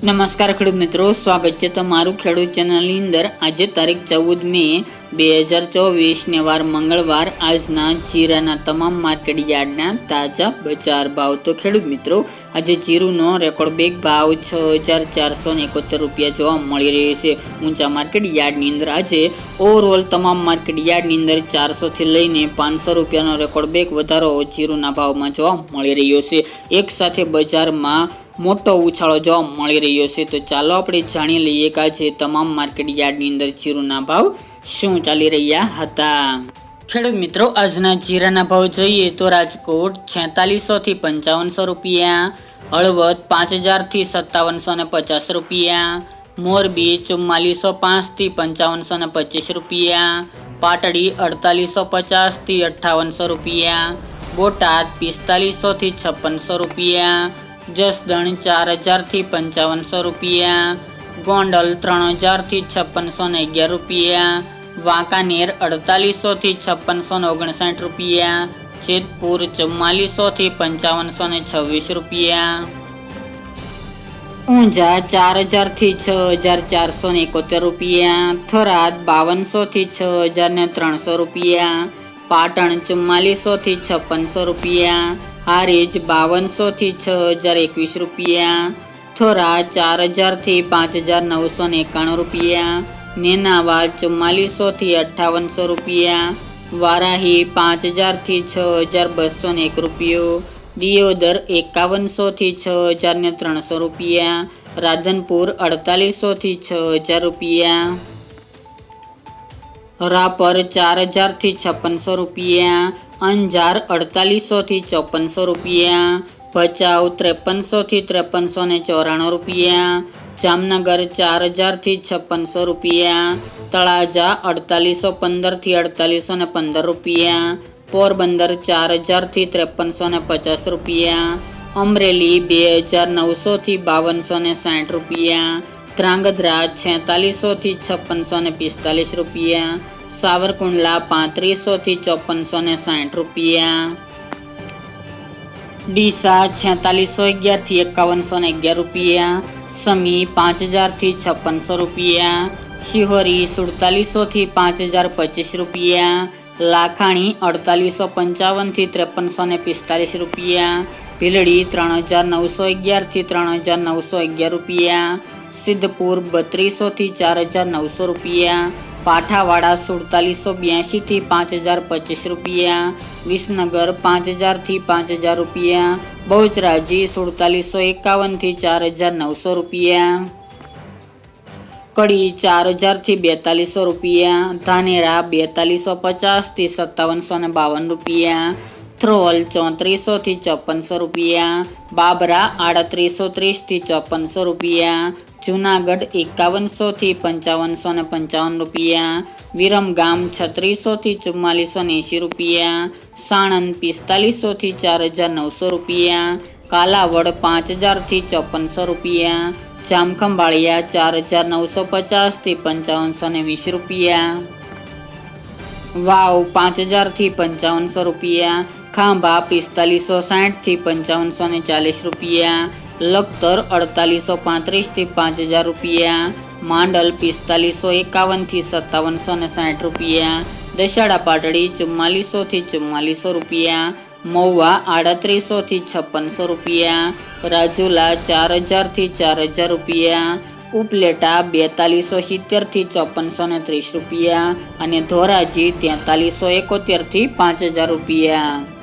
નમસ્કાર ખેડૂત મિત્રો, સ્વાગત છે તમારું ખેડૂત ચેનલની અંદર. આજે તારીખ ચૌદ મે બે હજાર ચોવીસને વાર મંગળવાર આજના જીરાના તમામ માર્કેટ યાર્ડના તાજા બજાર ભાવ. તો ખેડૂત મિત્રો, આજે જીરુનો રેકોર્ડ બેગ ભાવ છ હજાર ચારસો ને એકોતેર રૂપિયા જોવા મળી રહ્યો છે. ઊંચા માર્કેટ યાર્ડની અંદર આજે ઓવરઓલ તમામ માર્કેટ યાર્ડની અંદર ચારસોથી લઈને પાંચસો રૂપિયાનો રેકોર્ડ બેગ વધારો જીરુના ભાવમાં જોવા મળી રહ્યો છે. એક સાથે બજારમાં મોટો ઉછાળો જોવા મળી રહ્યો છે. તો ચાલો આપણે જાણી લઈએ કે આજે તમામ માર્કેટ યાર્ડની અંદર જીરુના ભાવ શું ચાલી રહ્યા હતા. ખેડૂત મિત્રો, આજના જીરાના ભાવ જોઈએ તો રાજકોટ છેતાલીસો થી પંચાવનસો રૂપિયા, હળવદ પાંચ હજારથી સત્તાવનસો ને પચાસ રૂપિયા, મોરબી ચુમ્માલીસો પાંચથી પંચાવનસો ને પચીસ રૂપિયા, પાટડી અડતાલીસો પચાસથી અઠ્ઠાવનસો રૂપિયા, બોટાદ પિસ્તાલીસોથી છપ્પનસો રૂપિયા જસદણ ચાર હજારથી પંચાવનસો રૂપિયા, ગોંડલ ત્રણ હજારથી છપ્પનસો ને અગિયાર રૂપિયા, વાંકાનેર અડતાલીસોથી છપ્પનસો ને ઓગણસાઠ રૂપિયા, જેતપુર ચુમ્માલીસોથી પંચાવનસો ને છવ્વીસ રૂપિયા. ઊંઝા ચાર હજારથી છ હજાર ચારસો ને એકોતેર રૂપિયા, થરાદ બાવનસોથી છ હજાર ને ત્રણસો રૂપિયા, પાટણ ચુમ્માલીસોથી છપ્પનસો રૂપિયા હારીજ બાવનસોથી છ હજાર એકવીસ રૂપિયા. થોરા ચાર હજારથી પાંચ હજાર નવસો એકાણું રૂપિયા. નેનાવા ચુમ્માલીસોથી અઠ્ઠાવનસો રૂપિયા. વારાહી પાંચ હજારથી છ હજાર બસો ને એક રૂપિયો. દિયોદર એકાવનસોથી છ હજાર ને ત્રણસો રૂપિયા. રાધનપુર અડતાલીસોથી છ હજાર રૂપિયા. રાપર ચાર હજારથી છપ્પનસો રૂપિયા. અંજાર અડતાલીસોથી ચોપનસો રૂપિયા, ભચાઉ ત્રેપનસોથી ત્રેપનસો ને ચોરાણું રૂપિયા, જામનગર ચાર હજારથી છપ્પનસો રૂપિયા, તળાજા અડતાલીસો પંદરથી અડતાલીસો ને પંદર રૂપિયા, પોરબંદર ચાર હજારથી ત્રેપનસો ને પચાસ રૂપિયા, અમરેલી બે હજાર નવસોથી બાવનસો ને સાઠ રૂપિયા, ધ્રાંગધ્રા છેતાલીસોથી છપ્પનસો ને પિસ્તાલીસ રૂપિયા સાવરકુંડલા પાંત્રીસોથી ચોપનસો ને સાઠ રૂપિયા. ડીસા છેતાલીસો અગિયારથી એકાવનસો ને અગિયાર રૂપિયા. સમી પાંચ હજારથી છપ્પનસો રૂપિયા. શિહોરી સુડતાલીસોથી પાંચ હજાર પચીસ રૂપિયા. લાખાણી અડતાલીસો પંચાવનથી ત્રેપનસો ને પિસ્તાલીસ રૂપિયા. ભીલડી ત્રણ હજાર નવસો અગિયારથી ત્રણ હજાર નવસો અગિયાર રૂપિયા. સિદ્ધપુર બત્રીસોથી ચાર હજાર નવસો રૂપિયા. પાઠાવાડા સુડતાલીસો બ્યાસીથી પાંચ હજાર પચીસ રૂપિયા, વિસનગર પાંચ હજારથી પાંચ હજાર રૂપિયા, બહુચરાજી સુડતાલીસો એકાવનથી ચાર હજાર નવસો રૂપિયા, કડી ચાર હજારથી બેતાલીસો રૂપિયા, ધાનેરા બેતાલીસો પચાસથી સત્તાવનસો ને બાવન રૂપિયા, થ્રોલ ચોત્રીસોથી ચોપનસો રૂપિયા, બાબરા આડત્રીસો ત્રીસથી ચોપનસો રૂપિયા જુનાગઢ એકાવનસોથી પંચાવનસો ને પંચાવન રૂપિયા વિરમગામ છત્રીસોથી ચુમ્માલીસો ને એંશી રૂપિયા, સાણંદ પિસ્તાલીસોથી ચાર હજાર નવસો રૂપિયા, કાલાવડ પાંચ હજારથી ચોપનસો રૂપિયા, જામખંભાળિયા ચાર હજાર નવસો પચાસથી પંચાવનસો ને વીસ રૂપિયા, વાવ પાંચ હજારથી પંચાવનસો રૂપિયા, ખાંભા પિસ્તાલીસો સાઠથી પંચાવનસો ને ચાલીસ રૂપિયા લખતર અડતાલીસો પાંત્રીસથી પાંચ હજાર રૂપિયા, માંડલ પિસ્તાલીસો એકાવનથી સત્તાવનસો ને સાઠ રૂપિયા દશાડા પાટડી ચુમ્માલીસોથી ચુમ્માલીસો રૂપિયા, મહુવા આડત્રીસોથી છપ્પનસો રૂપિયા, રાજુલા ચાર હજારથી ચાર હજાર રૂપિયા, ઉપલેટા બેતાલીસો સિત્તેરથી ચોપનસો ને ત્રીસ રૂપિયા અને ધોરાજી તેતાલીસો એકોતેરથી પાંચ હજાર રૂપિયા.